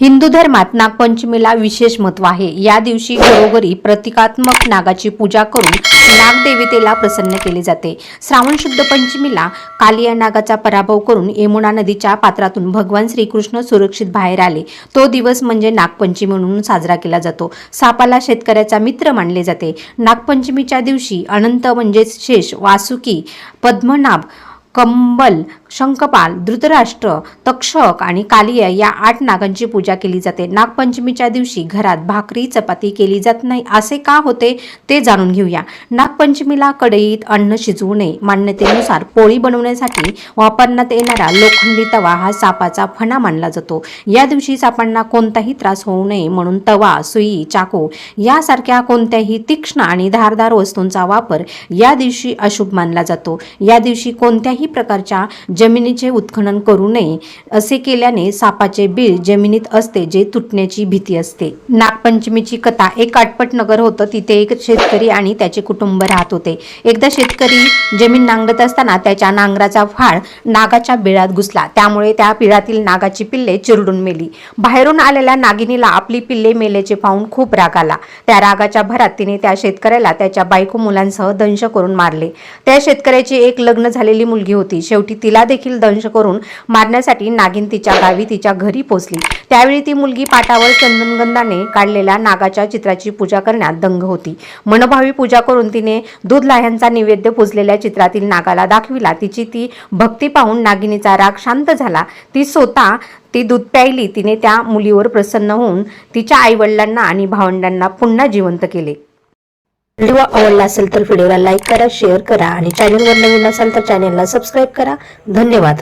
हिंदू धर्मात नागपंचमीला विशेष महत्त्व आहे. या दिवशी घरोघरी प्रतिकात्मक नागाची पूजा करून नागदेवतेला प्रसन्न केले जाते. श्रावण शुद्ध पंचमीला कालिया नागाचा पराभव करून यमुना नदीच्या पात्रातून भगवान श्रीकृष्ण सुरक्षित बाहेर आले. तो दिवस म्हणजे नागपंचमी म्हणून साजरा केला जातो. सापाला शेतकऱ्याचा मित्र मानले जाते. नागपंचमीच्या दिवशी अनंत म्हणजेच शेष वासुकी पद्मनाभ कंबल शंखपाल धृतराष्ट्र तक्षक आणि कालिया या आठ नागांची पूजा केली जाते. नागपंचमीच्या दिवशी घरात भाकरी चपाती केली जात नाही असे का होते ते जाणून घेऊया. नागपंचमीला कढईत अन्न शिजवू नये. मान्यतेनुसार पोळी बनवण्यासाठी वापरण्यात येणारा लोखंडी तवा हा सापाचा फणा मानला जातो. या दिवशी सापांना कोणताही त्रास होऊ नये म्हणून तवा सुई चाकू यासारख्या कोणत्याही तीक्ष्ण आणि धारदार वस्तूंचा वापर या दिवशी अशुभ मानला जातो. या दिवशी कोणत्याही प्रकारच्या जमिनीचे उत्खनन करू नये असे केल्याने सापाचे बीळ जमिनीत असते जे तुटण्याची भीती असते. नागपंचमीची कथा एक आटपट नगर होतं तिथे एक शेतकरी आणि त्याचे कुटुंब राहत होते. एकदा शेतकरी जमीन नांगरत असताना त्याच्या नांगराचा फाळ नागाच्या बिळात घुसला. त्यामुळे त्या बिळातील नागाची पिल्ले चिरडून मेली. बाहेरून आलेल्या नागिनीला आपली पिल्ले मेल्याचे पाहून खूप राग आला. त्या रागाच्या भरात तिने त्या शेतकऱ्याला त्याच्या बायको मुलांसह दंश करून मारले. त्या शेतकऱ्याची एक लग्न झालेली मुलगी होती. शेवटी तिला देखील दंश करून मारण्यासाठी नागिन तिच्या गावी तिच्या घरी पोचली. त्यावेळी ती मुलगी पाटावर चंदनगंधाने काढलेल्या नागाच्या चित्राची पूजा करण्यात दंग होती. मनभावी पूजा करून तिने दूध लाह्यांचा नैवेद्य पुजलेल्या चित्रातील नागाला दाखविला. तिची ती भक्ती पाहून नागिनीचा राग शांत झाला. ती स्वतः ती दूध प्यायली. तिने त्या मुलीवर प्रसन्न होऊन तिच्या आईवडिलांना आणि भावंडांना पुन्हा जिवंत केले. व्हिडिओ आवडला असेल तर व्हिडिओला लाईक करा शेअर करा आणि चॅनलवर नवीन असाल तर चॅनलला सबस्क्राईब करा. धन्यवाद.